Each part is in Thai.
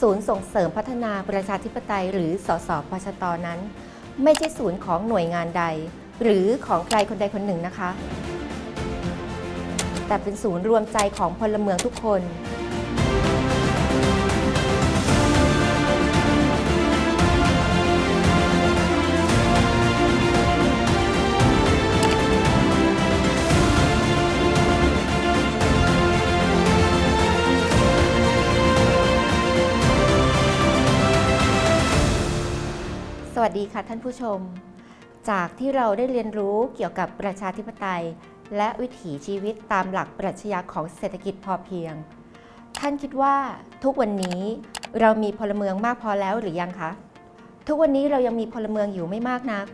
ศูนย์ส่งเสริมพัฒนาประชาธิปไตย หรือสสปชตนั้น ไม่ใช่ศูนย์ของหน่วยงานใด หรือของใครคนใดคนหนึ่งนะคะ แต่เป็นศูนย์รวมใจของพลเมืองทุกคน วัสดีค่ะท่านผู้ชม จากที่เราได้เรียนรู้เกี่ยวกับประชาธิปไตย และวิถีชีวิตตามหลักปรัชญาของเศรษฐกิจพอเพียง ท่านคิดว่าทุกวันนี้เรามีพลเมืองมากพอแล้วหรือยังคะ ทุกวันนี้เรายังมีพลเมืองอยู่ไม่มากนัก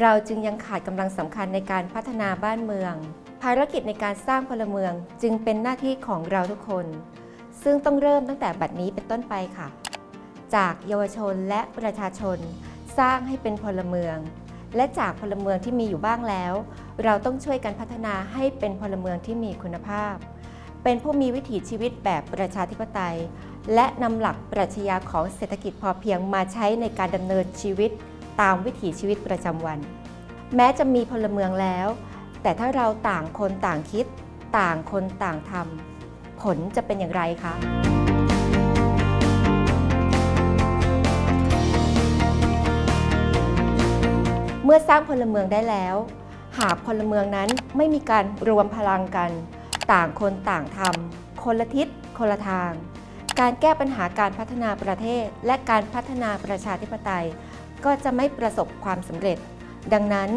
เราจึงยังขาดกำลังสำคัญในการพัฒนาบ้านเมือง ภารกิจในการสร้างพลเมืองจึงเป็นหน้าที่ของเราทุกคน ซึ่งต้องเริ่มตั้งแต่บัดนี้เป็นต้นไปค่ะ จากเยาวชนและประชาชน สร้างให้เป็นพลเมือง และจากพลเมืองที่มีอยู่บ้างแล้ว เราต้องช่วยกันพัฒนาให้เป็นพลเมืองที่มีคุณภาพ เป็นผู้มีวิถีชีวิตแบบประชาธิปไตย และนำหลักปรัชญาของเศรษฐกิจพอเพียงมาใช้ในการดำเนินชีวิตตามวิถีชีวิตประจำวัน แม้จะมีพลเมืองแล้ว แต่ถ้าเราต่างคนต่างคิด ต่างคนต่างทำผลจะเป็นอย่างไรคะ เมื่อสร้างพลเมืองได้แล้ว หากพลเมืองนั้นไม่มีการรวมพลังกัน ต่างคนต่างทำคนละทิศคนละทาง การแก้ปัญหาการพัฒนาประเทศ และการพัฒนาประชาธิปไตย ก็จะไม่ประสบความสำเร็จ ดังนั้น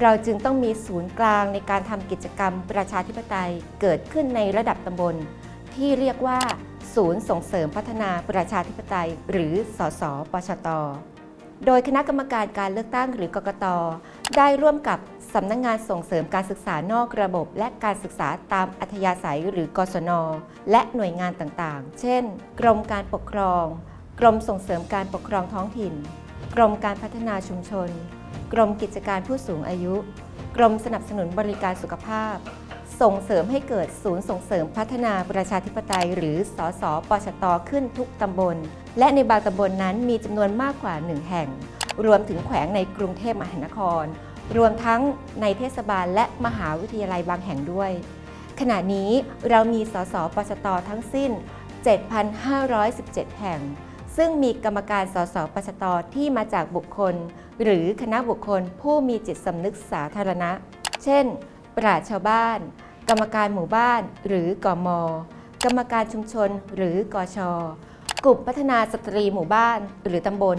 เราจึงต้องมีศูนย์กลางในการทำกิจกรรมประชาธิปไตยเกิดขึ้นในระดับตำบล ที่เรียกว่า ศูนย์ส่งเสริมพัฒนาประชาธิปไตย หรือสสปชต โดยคณะกรรมการการเลือกตั้งหรือกกต ได้ร่วมกับสำนักงงานส่งเสริมการศึกษานอกระบบ และการศึกษาตามอัธยาศัยหรือกศน และหน่วยงานต่างๆ เช่น กรมการปกครอง กรมส่งเสริมการปกครองท้องถิ่น กรมการพัฒนาชุมชน กรมกิจการผู้สูงอายุ กรมสนับสนุนบริการสุขภาพ ส่งเสริมให้เกิดศูนย์ส่งเสริมพัฒนาประชาธิปไตย หรือสสปชตขึ้นทุกตำบล และในบางตำบลนนั้นมีจำนวนมากกว่า 1 แห่ง รวมถึงแขวงในกรุงเทพมหานคร รวมทั้งในเทศบาลและมหาวิทยาลัยบางแห่งด้วย ขณะนี้เรามีสสปชตทั้งสิ้น 7,517 แห่ง ซึ่งมีกรรมการสสปชตที่มาจากบุคคล หรือคณะบุคคลผู้มีจิตสำนึกสาธารณะ เช่นปราชชาวบ้าน กรรมการหมู่บ้านหรือกมกรรมการชุมชนหรือกชกลุ่มพัฒนาสตรีหมู่บ้านหรือตำบล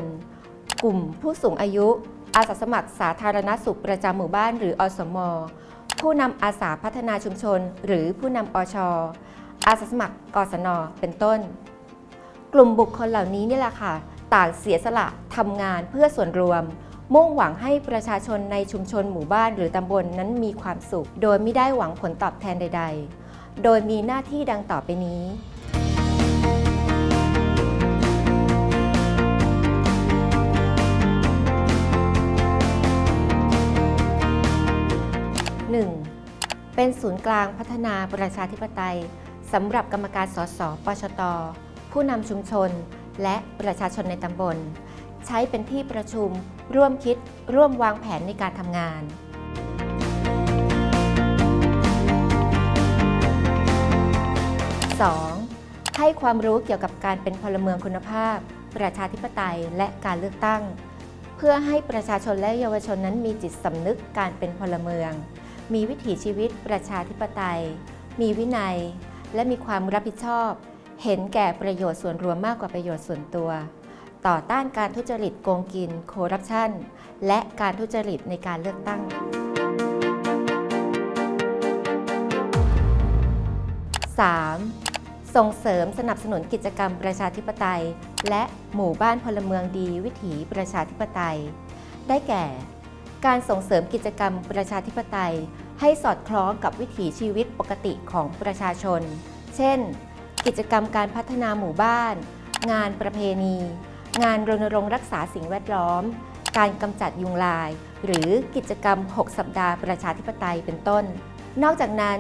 กลุ่มผู้สูงอายุ อาสาสมัครสาธารณสุขประจำหมู่บ้านหรืออสม ผู้นำอาสาพัฒนาชุมชน หรือผู้นำอชอาสาสมัครกศน เป็นต้น กลุ่มบุคคลเหล่านี้นี่แหละค่ะ ต่างเสียสละทำงานเพื่อส่วนรวม มุ่งหวังให้ประชาชนในชุมชนหมู่บ้านหรือตำบลนนั้นมีความสุข โดยไม่ได้หวังผลตอบแทนใด ๆ โดยมีหน้าที่ดังต่อไปนี้ 1. เป็นศูนย์กลางพัฒนาประชาธิปไตยสำหรับกรรมการสสปชต ผู้นำชุมชน และประชาชนในตำบล ใช้เป็นที่ประชุม ร่วมคิด ร่วมวางแผนในการทำงาน 2. ให้ความรู้เกี่ยวกับการเป็นพลเมืองคุณภาพ ประชาธิปไตยและการเลือกตั้ง เพื่อให้ประชาชนและเยาวชนนั้นมีจิตสำนึกการเป็นพลเมือง มีวิถีชีวิตประชาธิปไตย มีวินัย และมีความรับผิดชอบ เห็นแก่ประโยชน์ส่วนรวมมากกว่าประโยชน์ส่วนตัว ต่อต้านการทุจริตโกงกินโคอร์รัปชัน และการทุจริตในการเลือกตั้ง 3. ส่งเสริมสนับสนุนกิจกรรมประชาธิปไตย และหมู่บ้านพลเมืองดีวิถีประชาธิปไตย ได้แก่ การส่งเสริมกิจกรรมประชาธิปไตย ให้สอดคล้องกับวิถีชีวิตปกติของประชาชน เช่น กิจกรรมการพัฒนาหมู่บ้าน งานประเพณี งานรณรงค์รักษาสิ่งแวดล้อม การกำจัดยุงลาย หรือกิจกรรม 6 สัปดาห์ประชาธิปไตยเป็นต้น นอกจากนั้น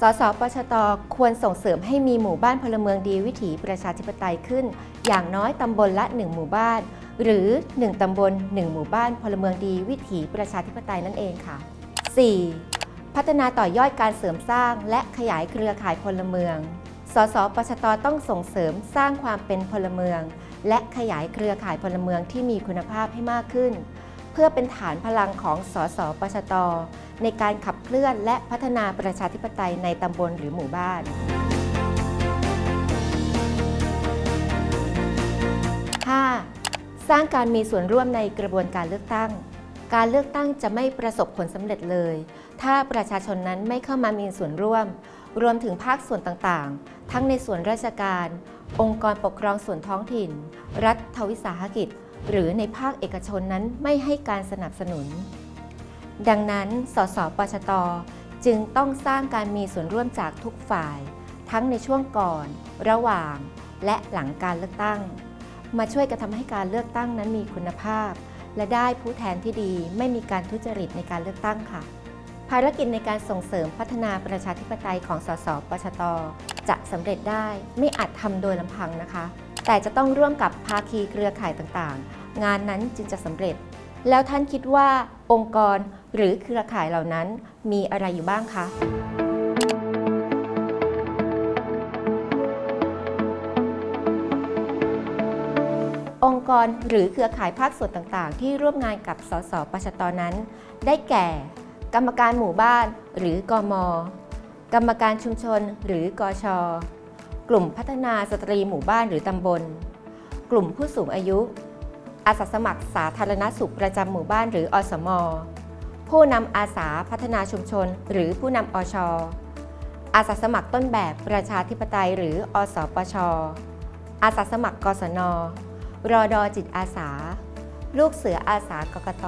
สสปชตควรส่งเสริมให้มีหมู่บ้านพลเมืองดีวิถีประชาธิปไตยขึ้น อย่างน้อยตำบลละ 1 หมู่บ้าน หรือ 1 ตำบล 1 หมู่บ้านพลเมืองดีวิถีประชาธิปไตยนั่นเองค่ะ 4. พัฒนาต่อยอดการเสริมสร้างและขยายเครือข่ายพลเมือง สสปชตต้องส่งเสริมสร้างความเป็นพลเมือง และขยายเครือข่ายพลเมืองที่มีคุณภาพให้มากขึ้น เพื่อเป็นฐานพลังของสสปชต ในการขับเคลื่อนและพัฒนาประชาธิปไตยในตำบลหรือหมู่บ้าน 5. สร้างการมีส่วนร่วมในกระบวนการเลือกตั้ง การเลือกตั้งจะไม่ประสบผลสำเร็จเลย ถ้าประชาชนนั้นไม่เข้ามามีส่วนร่วม รวมถึงภาคส่วนต่างๆ ทั้งในส่วนราชการ องค์กรปกครองส่วนท้องถิ่น รัฐวิสาหกิจ หรือในภาคเอกชนนั้นไม่ให้การสนับสนุน ดังนั้น สสปชต จึงต้องสร้างการมีส่วนร่วมจากทุกฝ่าย ทั้งในช่วงก่อน ระหว่าง และหลังการเลือกตั้ง มาช่วยกันทำให้การเลือกตั้งนั้นมีคุณภาพ และได้ผู้แทนที่ดีไม่มีการทุจริตในการเลือกตั้งค่ะ ภารกิจในการส่งเสริมพัฒนาประชาธิปไตยของสสปชต จะสำเร็จได้ไม่อาจทำโดยลำพังนะคะ แต่จะต้องร่วมกับภาคีเครือข่ายต่างๆ งานนั้นจึงจะสำเร็จ แล้วท่านคิดว่าองค์กรหรือเครือข่ายเหล่านั้นมีอะไรอยู่บ้างคะองค์กรหรือเครือข่ายภาคส่วนต่างๆ ที่ร่วมงานกับสสปชตนั้น ได้แก่ กรรมการหมู่บ้านหรือกมกรรมการชุมชนหรือกชกลุ่มพัฒนาสตรีหมู่บ้านหรือตำบล กลุ่มผู้สูงอายุ อาสาสมัครสาธารณสุขประจำหมู่บ้านหรืออสม ผู้นำอาสาพัฒนาชุมชน หรือผู้นำอช อาสาสมัครต้นแบบประชาธิปไตย หรืออสปช อาสาสมัครกศนรอดอจิตอาสา ลูกเสืออาสากกต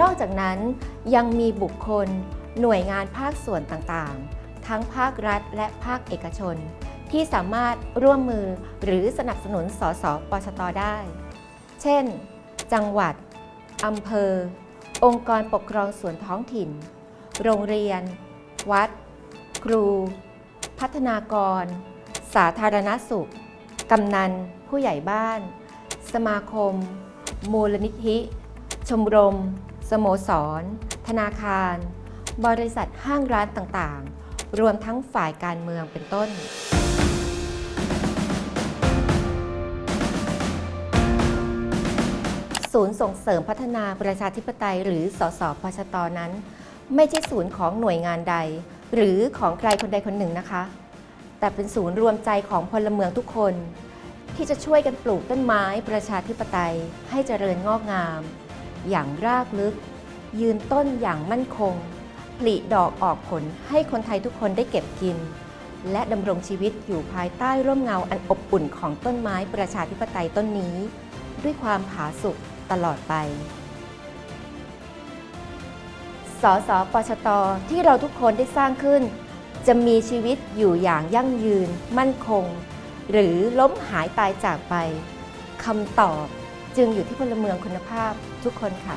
นอกจากนั้นยังมีบุคคล หน่วยงานภาคส่วนต่างๆ ทั้งภาครัฐและภาคเอกชน ที่สามารถร่วมมือหรือสนับสนุนสสปชตได้ เช่น จังหวัด อำเภอ องค์กรปกครองส่วนท้องถิ่น โรงเรียน วัด ครู พัฒนากร สาธารณสุข กำนัน ผู้ใหญ่บ้าน สมาคม มูลนิธิ ชมรม สโมสร ธนาคาร บริษัทห้างร้านต่างๆ รวมทั้งฝ่ายการเมืองเป็นต้น ศูนย์ส่งเสริมพัฒนาประชาธิปไตยหรือสสพชตนั้น ไม่ใช่ศูนย์ของหน่วยงานใด หรือของใครคนใดคนหนึ่งนะคะ แต่เป็นศูนย์รวมใจของพลเมืองทุกคน ที่จะช่วยกันปลูกต้นไม้ประชาธิปไตยให้เจริญงอกงาม อย่างรากลึก ยืนต้นอย่างมั่นคง ผลิดอกออกผลให้คนไทยทุกคนได้เก็บกิน และดำรงชีวิตอยู่ภายใต้ร่มเงาอันอบอุ่นของต้นไม้ประชาธิปไตยต้นนี้ ด้วยความผาสุกตลอดไป สสปชตที่เราทุกคนได้สร้างขึ้น จะมีชีวิตอยู่อย่างยั่งยืน มั่นคง หรือล้มหายตายจากไปคำตอบ จึงอยู่ที่พลเมืองคุณภาพทุกคนค่ะ